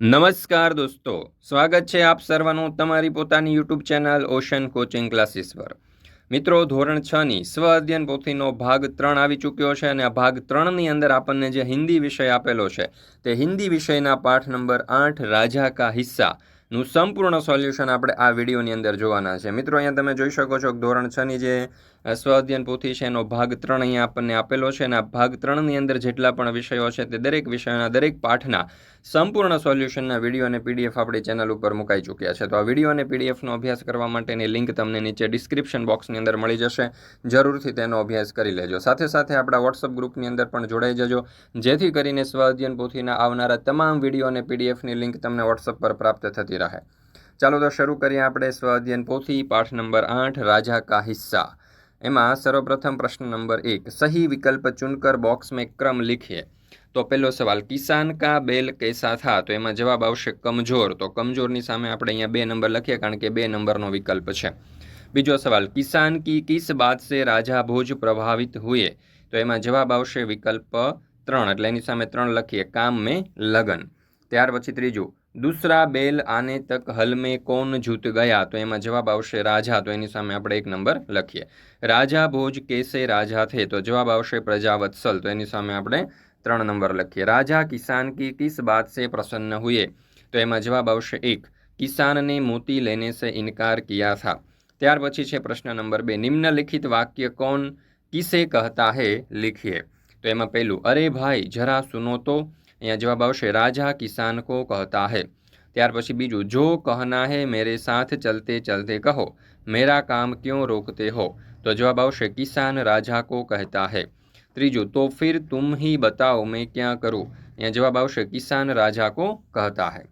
નમસ્કાર દોસ્તો, સ્વાગત છે આપ સર્વનું તમારી પોતાની YouTube channel ocean coaching classes પર. મિત્રો, ધોરણ છ ની સ્વ અધ્યયન પોથીનો ભાગ ત્રણ આવી ચૂક્યો છે અને આ ભાગ ત્રણની અંદર આપણને જે હિન્દી વિષય આપેલો છે, તે હિન્દી વિષયના પાઠ નંબર આઠ, રાજા કા હિસ્સા નું સંપૂર્ણ સોલ્યુશન આપણે આ વિડીયોની અંદર જોવાના છે. મિત્રો, અહીંયા તમે જોઈ શકો છો કે ધોરણ છ ની જે સ્વ અધ્યયન પોથી છે એનો ભાગ ત્રણ અહીંયા આપણને આપેલો છે અને આ ભાગ ત્રણની અંદર જેટલા પણ વિષયો છે તે દરેક વિષયોના દરેક પાઠના સંપૂર્ણ સોલ્યુશનના વીડિયો અને પીડીએફ આપણી ચેનલ ઉપર મુકાઈ ચૂક્યા છે. તો આ વીડિયો અને પીડીએફનો અભ્યાસ કરવા માટેની લિંક તમને નીચે ડિસ્ક્રિપ્શન બોક્સની અંદર મળી જશે. જરૂરથી તેનો અભ્યાસ કરી લેજો. સાથે સાથે આપણા વોટ્સઅપ ગ્રુપની અંદર પણ જોડાઈ જજો. જેથી કરીને સ્વાધ્યન પોથીના આવનારા તમામ વીડિયો અને પીડીએફની લિંક તમને વોટ્સઅપ પર પ્રાપ્ત થતી રહે. ચાલો તો શરૂ કરીએ આપણે સ્વાધ્યન પોથી, પાઠ નંબર આઠ, રાજા કા હિસ્સા. એમાં સર્વપ્રથમ પ્રશ્ન નંબર એક, સહી વિકલ્પ ચુનકર બોક્સ મેં ક્રમ લીખીએ. તો પહેલો સવાલ, કિસાન કા બેલ કૈસા થા તો એમાં જવાબ આવશે કમજોર. તો કમજોરની સામે આપણે અહીંયા બે નંબર લખીએ, કારણ કે બે નંબરનો વિકલ્પ છે. બીજો સવાલ, કિસાન કી કિસ બાત સે રાજા ભોજ પ્રભાવિત હુએ? તો એમાં જવાબ આવશે વિકલ્પ ત્રણ, એટલે એની સામે ત્રણ લખીએ, કામ મેં લગન. ત્યાર પછી ત્રીજું, દૂસરા બેલ આને તક હલ મેં કોણ જૂત ગયા? તો એમાં જવાબ આવશે રાજા, તો એની સામે આપણે એક નંબર લખીએ. રાજા ભોજ કેસે રાજા થે? તો જવાબ આવશે પ્રજાવત્સલ. તો એની સામે આપણે ત્રણ નંબર લખીએ રાજા કિસાન કી કિસ બાત સે પ્રસન્ન હુએ તો એમાં જવાબ આવશે એક કિસાનને મોતી લેને સે ઇનકાર કિયા થા ત્યાર પછી છે પ્રશ્ન નંબર બે નિમ્નલિખિત વાક્ય કોણ કિસે કહતા હે લિખીએ તો એમાં પહેલું અરે ભાઈ જરા સુનો તો અહીંયા જવાબ આવશે રાજા કિસાન કો કહતા હે ત્યાર પછી બીજું જો કહના હે મેરે સાથ ચલતે ચલતે કહો મેરા કામ ક્યો રોકતે હો તો જવાબ આવશે કિસાન રાજા કો કહેતા હે ત્રીજું, તો ફિર તુમ હી બતાઓ મેં ક્યાં કરું? અહીંયા જવાબ આવશે, કિસાન રાજા કો કહેતા હૈ.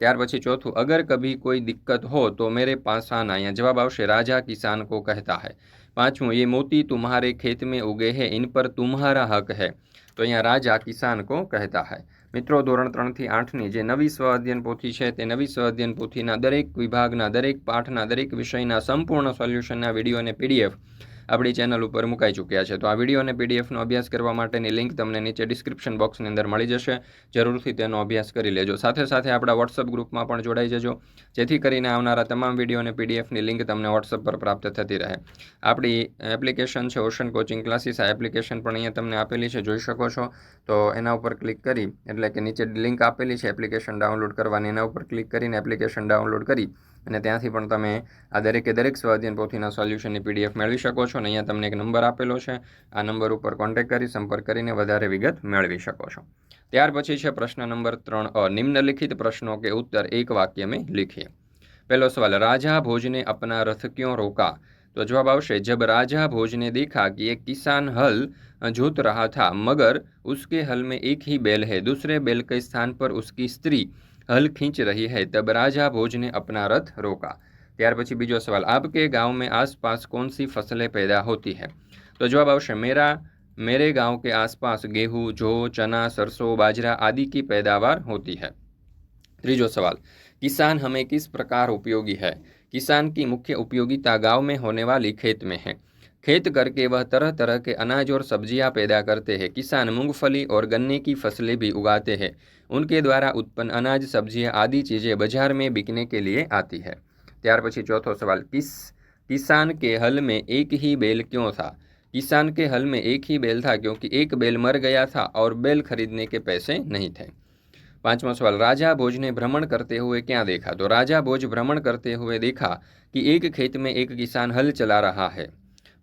ત્યાર પછી ચોથું, અગર કભી કોઈ દિક્કત હો તો મેરે પાસ આના અહીંયા જવાબ આવશે, રાજા કિસાન કો કહેતા હૈ. પાંચમું એ મોતી તુમ્હારે ખેત મેં ઉગે હૈ, ઇન પર તુમ્હારા હક હૈ. તો અહીંયા રાજા કિસાન કો કહેતા હૈ. મિત્રો, ધોરણ ત્રણથી આઠની જે નવી સ્વ અધ્યયન પોથી છે, તે નવી સ્વ અધ્યયન પોથીના દરેક વિભાગના, દરેક પાઠના, દરેક વિષયના સંપૂર્ણ સોલ્યુશનના વીડિયો અને પીડીએફ આપણી ચેનલ ઉપર મુકાઈ ચૂક્યા છે. તો આ વીડિયો અને પીડીએફનો અભ્યાસ કરવા માટેની લિંક તમને નીચે ડિસ્ક્રિપ્શન બોક્સની અંદર મળી જશે. જરૂરથી તેનો અભ્યાસ કરી લેજો. સાથે સાથે આપણા વોટ્સઅપ ગ્રુપમાં પણ જોડાઈ જજો. જેથી કરીને આવનારા તમામ વીડિયો અને પીડીએફની લિંક તમને વોટ્સઅપ પર પ્રાપ્ત થતી રહે. આપણી એપ્લિકેશન છે ઓશન કોચિંગ ક્લાસીસ આ એપ્લિકેશન પણ અહીંયા તમને આપેલી છે. જોઈ શકો છો. તો એના ઉપર ક્લિક કરી, એટલે કે નીચે લિંક આપેલી છે એપ્લિકેશન ડાઉનલોડ કરવાની, એના ઉપર ક્લિક કરીને એપ્લિકેશન ડાઉનલોડ કરી અને ત્યાંથી પણ તમે આ દરેકે દરેક સ્વાધ્યાયન પોથીના સોલ્યુશનની પીડીએફ મેળવી શકો છો અને અહીંયા તમને એક નંબર આપેલો છે આ નંબર ઉપર કોન્ટેક્ટ કરી સંપર્ક કરીને વધારે વિગત મેળવી શકો છો ત્યાર પછી છે પ્રશ્ન નંબર ત્રણ અ નિમ્નલિખિત પ્રશ્નો કે ઉત્તર એક વાક્ય में लिखिए पहला सवाल राजा भोज ने अपना रथ क्यों रोका तो जवाब आवश्य जब राजा भोज ने देखा कि एक किसान हल जोत रहा था मगर उसके हल में एक ही बैल है दूसरे बैल के स्थान पर उसकी स्त्री हल खींच रही है तब राजा भोज ने अपना रथ रोका ત્યાર પછી બીજો સવાલ आपके गांव में आसपास कौन सी फसलें पैदा होती है तो जवाब आवश्य मेरा मेरे गांव के आसपास गेहूं जौ चना सरसों बाजरा आदि की पैदावार होती है ત્રીજો सवाल किसान हमें किस प्रकार उपयोगी है किसान की मुख्य उपयोगिता गांव में होने वाली खेत में है खेत करके वह तरह तरह के अनाज और सब्जियां पैदा करते हैं किसान मूंगफली और गन्ने की फसलें भी उगाते हैं उनके द्वारा उत्पन्न अनाज सब्जियां आदि चीज़ें बाजार में बिकने के लिए आती है ત્યાર પછી ચોથો सवाल किस किसान के हल में एक ही बैल क्यों था किसान के हल में एक ही बैल था क्योंकि एक बैल मर गया था और बैल खरीदने के पैसे नहीं थे पांचवा सवाल राजा भोज ने भ्रमण करते हुए क्या देखा तो राजा भोज भ्रमण करते हुए देखा कि एक खेत में एक किसान हल चला रहा है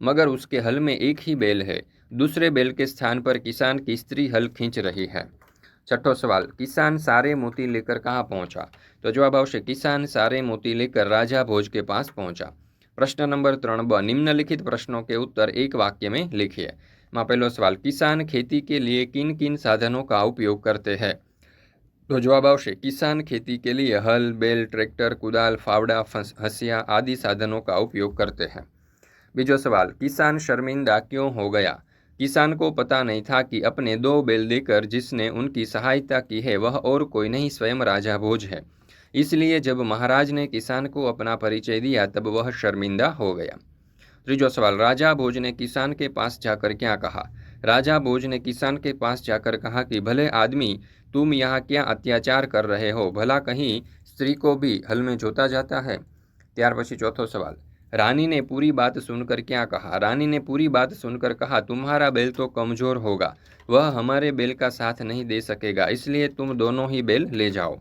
मगर उसके हल में एक ही बैल है दूसरे बैल के स्थान पर किसान की स्त्री हल खींच रही है छठो सवाल किसान सारे मोती लेकर कहाँ पहुंचा तो जवाब आवश्य किसान सारे मोती लेकर राजा भोज के पास पहुंचा प्रश्न नंबर त्रण ब निम्नलिखित प्रश्नों के उत्तर एक वाक्य में लिखिए માં પહેલો સવાલ કિસાન ખેતી के लिए किन किन साधनों का उपयोग करते हैं तो जवाब आवश्य किसान खेती के लिए हल बैल ट्रैक्टर कुदाल फावड़ा फंस- हंसिया आदि साधनों का उपयोग करते हैं बीजो सवाल किसान शर्मिंदा क्यों हो गया किसान को पता नहीं था कि अपने दो बैल देकर जिसने उनकी सहायता की है वह और कोई नहीं स्वयं राजा भोज है इसलिए जब महाराज ने किसान को अपना परिचय दिया तब वह शर्मिंदा हो गया ત્રીજો સવાલ રાજા ભોજ ने किसान के पास जाकर क्या कहा राजा भोज ने किसान के पास जाकर कहा कि भले आदमी तुम यहाँ क्या अत्याचार कर रहे हो भला कहीं स्त्री को भी हल में जोता जाता है ત્યાર પછી ચોથો સવાલ रानी ने पूरी बात सुनकर क्या कहा? रानी ने पूरी बात सुनकर कहा, तुम्हारा बैल तो कमज़ोर होगा, वह हमारे बैल का साथ नहीं दे सकेगा, इसलिए तुम दोनों ही बैल ले जाओ।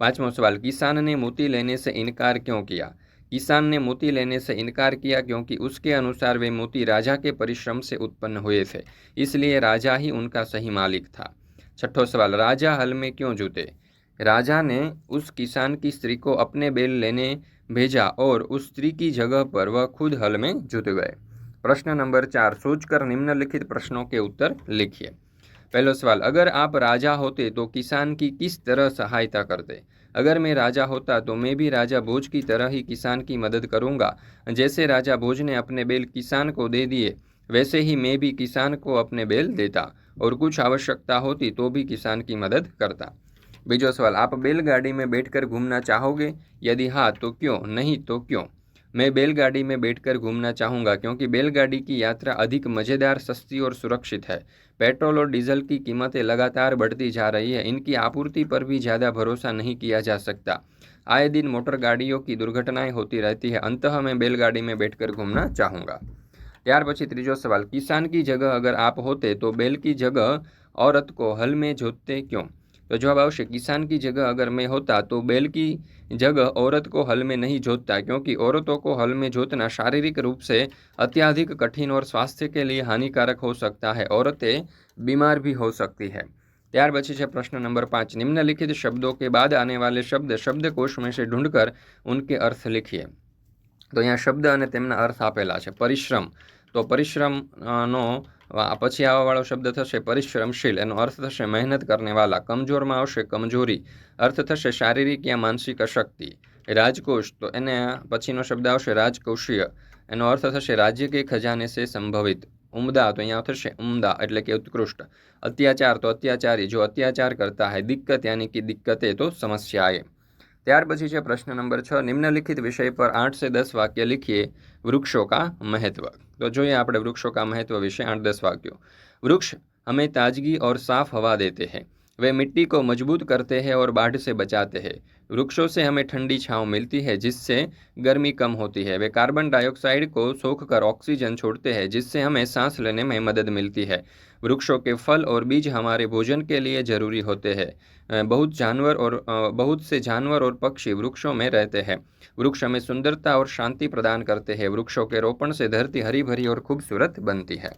पांचवा सवाल, किसान ने मोती लेने से इनकार क्यों किया? किसान ने मोती लेने से इनकार किया क्योंकि उसके अनुसार वे मोती राजा के परिश्रम से उत्पन्न हुए थे, इसलिए राजा ही उनका सही मालिक था। छठो सवाल, राजा हल में क्यों जूते? राजा ने उस किसान की स्त्री को अपने बैल लेने भेजा और उस स्त्री की जगह पर वह खुद हल में जुट गए। प्रश्न नंबर चार, सोचकर निम्नलिखित प्रश्नों के उत्तर लिखिए। पहला सवाल, अगर आप राजा होते तो किसान की किस तरह सहायता करते? अगर मैं राजा होता तो मैं भी राजा भोज की तरह ही किसान की मदद करूँगा। जैसे राजा भोज ने अपने बैल किसान को दे दिए, वैसे ही मैं भी किसान को अपने बैल देता और कुछ आवश्यकता होती तो भी किसान की मदद करता। बीजो सवाल आप बैलगाड़ी में बैठकर घूमना चाहोगे यदि हाँ तो क्यों नहीं तो क्यों मैं बैलगाड़ी में बैठकर घूमना चाहूँगा क्योंकि बैलगाड़ी की यात्रा अधिक मज़ेदार सस्ती और सुरक्षित है पेट्रोल और डीजल की कीमतें लगातार बढ़ती जा रही है इनकी आपूर्ति पर भी ज़्यादा भरोसा नहीं किया जा सकता आए दिन मोटर गाड़ियों की दुर्घटनाएं होती रहती है अंतः मैं बैलगाड़ी में बैठकर घूमना चाहूँगा ત્યાર પછી ત્રીજો સવાલ કિસાન કી જગહ અગર આપ હોતે તો બેલ કી જગહ औरत को हल में जोतते क्यों तो जवाब आवश्य किसान की जगह अगर मैं होता तो बैल की जगह औरत को हल में नहीं जोतता क्योंकि औरतों को हल में जोतना शारीरिक रूप से अत्याधिक कठिन और स्वास्थ्य के लिए हानिकारक हो सकता है औरतें बीमार भी हो सकती है ત્યાર પછી છે પ્રશ્ન નંબર પાંચ નિમ્નલિખિત શબ્દો કે બાદ આને વાલે શબ્દ શબ્દકોશ में से ढूंढकर उनके अर्थ लिखिए તો અહીંયા શબ્દ અને તેમના અર્થ આપેલા છે પરિશ્રમ તો પરિશ્રમનો પછી આવવાવાળો શબ્દ થશે પરિશ્રમશીલ. એનો અર્થ થશે મહેનત કરનેવાલા. કમજોરમાં આવશે કમજોરી. અર્થ થશે શારીરિક યા માનસિક અશક્તિ. રાજકોષ, તો એને પછીનો શબ્દ આવશે રાજકોષીય. એનો અર્થ થશે રાજ્ય કે ખજાને સે સંભવિત. ઉમદા, તો અહીંયા થશે ઉમદા, એટલે કે ઉત્કૃષ્ટ. અત્યાચાર, તો અત્યાચારી. જો અત્યાચાર કરતા હૈ, દિક્કત યાની કે દિક્કતે, તો સમસ્યાએ ત્યાર પછી છે પ્રશ્ન નંબર છ નિમ્નલિખિત વિષય પર આઠ से દસ વાક્ય लिखिए वृक्षों का महत्व तो જોઈએ આપણે વૃક્ષો का महत्व વિશે આઠ દસ વાક્યો वृक्ष हमें ताजगी और साफ हवा देते हैं वे मिट्टी को मजबूत करते हैं और बाढ़ से बचाते हैं वृक्षों से हमें ठंडी छांव मिलती है जिससे गर्मी कम होती है वे कार्बन डाइऑक्साइड को सोख कर ऑक्सीजन छोड़ते हैं जिससे हमें सांस लेने में मदद मिलती है वृक्षों के फल और बीज हमारे भोजन के लिए ज़रूरी होते हैं बहुत जानवर और बहुत से जानवर और पक्षी वृक्षों में रहते हैं वृक्ष हमें सुंदरता और शांति प्रदान करते हैं वृक्षों के रोपण से धरती हरी भरी और खूबसूरत बनती है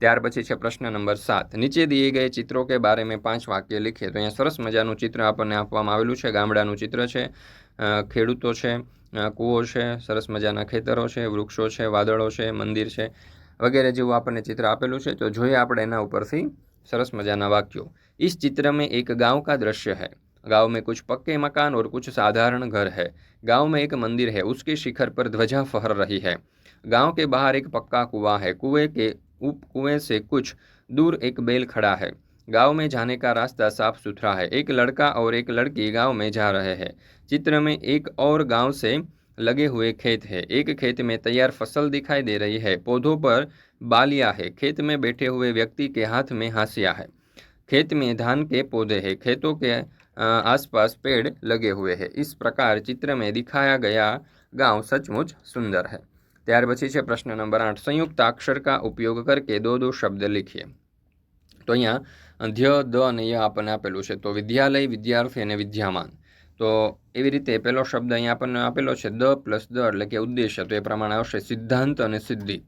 ત્યાર પછી છે પ્રશ્ન નંબર સાત નીચે દિએ ગયે ચિત્રો કે બારે મેં પાંચ વાક્ય લખીએ તો અહીંયા સરસ મજાનું ચિત્ર આપણને આપવામાં આવેલું છે ગામડાનું ચિત્ર છે ખેડૂતો છે કૂવો છે સરસ મજાના ખેતરો છે વૃક્ષો છે વાદળો છે મંદિર છે વગેરે જેવું આપણને ચિત્ર આપેલું છે તો જોઈએ આપણે એના ઉપરથી સરસ મજાના વાક્યો इस चित्र में एक गांव का दृश्य है गांव में कुछ पक्के मकान और कुछ साधारण घर है गांव में एक मंदिर है उसके शिखर पर ध्वजा फहर रही है गांव के बाहर एक पक्का कुआं है कुएं के उप कुएं से कुछ दूर एक बैल खड़ा है गांव में जाने का रास्ता साफ सुथरा है एक लड़का और एक लड़की गांव में जा रहे हैं चित्र में एक और गांव से लगे हुए खेत है एक खेत में तैयार फसल दिखाई दे रही है पौधों पर बालिया है खेत में बैठे हुए व्यक्ति के हाथ में हासिया है खेत में धान के पौधे हैं खेतों के आसपास पेड़ लगे हुए हैं इस प्रकार चित्र में दिखाया गया गांव सचमुच सुंदर है ત્યાર પછી છે પ્રશ્ન નંબર આઠ સંયુક્ત અક્ષર કા ઉપયોગ કરકે દો દો શબ્દ લીખીએ તો અહીંયા ધ્ય દ અને ય આપણને આપેલું છે તો વિદ્યાલય વિદ્યાર્થી અને વિદ્યામાન તો એવી રીતે પહેલો શબ્દ અહીંયા આપણને આપેલો છે, દ પ્લસ દ એટલે કે ઉદ્દેશ્ય. તો એ પ્રમાણે આવશે સિદ્ધાંત અને સિદ્ધિ.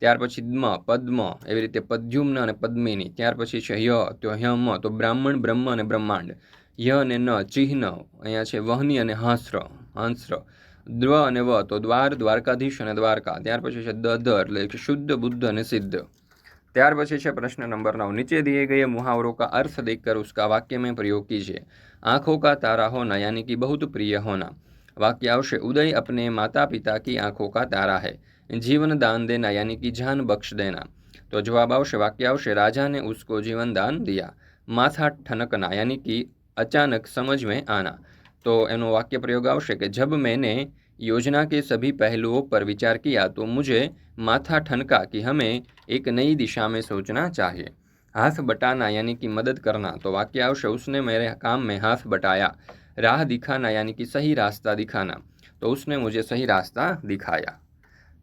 ત્યાર પછી દ્મ પદ્મ, એવી રીતે પદ્યુમ્ન અને પદ્મિની. ત્યાર પછી છે ય, તો હ્યમ તો બ્રાહ્મણ, બ્રહ્મ અને બ્રહ્માંડ. ય અને ન, ચિહ્ન. અહીંયા છે વહની અને હાંસ્ર હાંસ્ર. દ્વ અને વ, તો દ્વાર, દ્વારકાધીશ અને દ્વારકા. ત્યાર પછી છે દ, ધ એટલે શુદ્ધ, બુદ્ધ અને સિદ્ધ. ત્યાર પછી છે પ્રશ્ન નંબર નવ. નીચે દિએ ગયે મુહાવરો કા અર્થ દેખકર ઉસકા વાક્ય મેં પ્રયોગ કીજીએ आँखों का तारा होना, यानी कि बहुत प्रिय होना। वाक्यांश, उदय अपने माता पिता की आँखों का तारा है। जीवन दान देना, यानी कि जान बख्श देना। तो जवाब आवश्य, वाक्यांश, राजा ने उसको जीवन दान दिया। माथा ठनकना, यानी कि अचानक समझ में आना। तो एनो वाक्य प्रयोग आवश्य कि जब मैंने योजना के सभी पहलुओं पर विचार किया तो मुझे माथा ठनका कि हमें एक नई दिशा में सोचना चाहिए। હાથ બટાના યાની કે મદદ કરના, તો વાક્ય આવશે उसने मेरे કામ મેં હાથ બટાયા, રાહ દિખાના યાની કે સહી રાસ્તા દિખાના. તો ઉસને मुझे સહી રાસ્તા દિખાયા.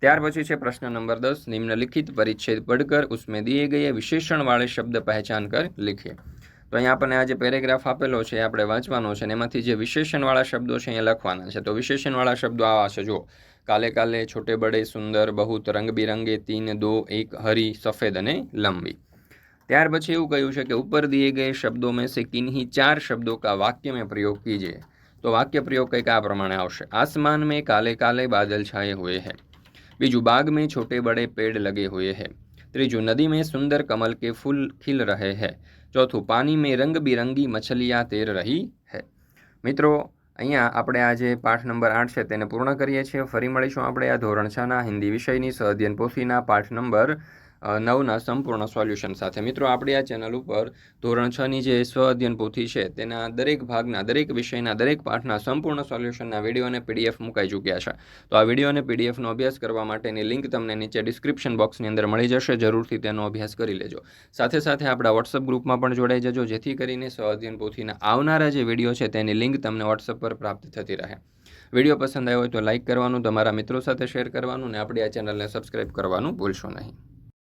ત્યાર પછી છે પ્રશ્ન નંબર દસ, નિમ્નલિખિત પરિચ્છેદ પડકર ઉસમે દિએ ગયે વિશેષણવાળે શબ્દ પહેચાન કર લખીએ તો અહીંયા આપણને આ જે પેરેગ્રાફ આપેલો છે, એ આપણે વાંચવાનો છે, અને એમાંથી જે વિશેષણવાળા શબ્દો છે, અહીંયા લખવાના છે. તો વિશેષણવાળા શબ્દો આવા છે જો કાલે કાલે છોટે બડે સુંદર, બહુત રંગબિરંગે તીન દો, એક હરી, સફેદ અને લંબી. ત્યાર પછી એવું કહ્યું છે કે ઉપર દીએ ગયે શબ્દો મેં સે કિન્હી ચાર શબ્દો કા વાક્ય મેં પ્રયોગ કીજે. તો વાક્ય પ્રયોગ કંઈક આ પ્રમાણે આવશે. આસમાન મેં કાલે કાલે બાદલ છાયે હોય હે. બીજું બાગ મેં છોટે બડે પેડ લગે હોય હે. ત્રીજું નદી મેં સુંદર કમલ કે ફૂલ ખીલ રહે હે. ચોથું પાણી મેં રંગબિરંગી મછલિયા તેર રહી હૈ. મિત્રો, અહીંયા આપણે આ જે પાઠ નંબર આઠ છે તેને પૂર્ણ કરીએ છીએ. ફરી મળીશું આપણે આ ધોરણ છના હિન્દી વિષયની સહઅધ્યયન પોથીના પાઠ નંબર નવના સંપૂર્ણ સોલ્યુશન સાથે. મિત્રો, આપણી આ ચેનલ ઉપર ધોરણ છની જે સ્વ અધ્યયન પોથી છે, તેના દરેક ભાગના, દરેક વિષયના, દરેક પાઠના સંપૂર્ણ સોલ્યુશનના વીડિયો અને પીડીએફ મુકાઈ ચૂક્યા છે. તો આ વીડિયો અને પીડીએફનો અભ્યાસ કરવા માટેની લિંક તમને નીચે ડિસ્ક્રિપ્શન બોક્સની અંદર મળી જશે. જરૂરથી તેનો અભ્યાસ કરી લેજો. સાથે સાથે આપણા વોટ્સઅપ ગ્રુપમાં પણ જોડાઈ જજો, જેથી કરીને સ્વ અધ્યયન પોથીના આવનારા જે વીડિયો છે, તેની લિંક તમને વોટ્સઅપ પર પ્રાપ્ત થતી રહે. વીડિયો પસંદ આવ્યો હોય તો લાઇક કરવાનું, તમારા મિત્રો સાથે શેર કરવાનું અને આપણી આ ચેનલને સબસ્ક્રાઇબ કરવાનું ભૂલશો નહીં.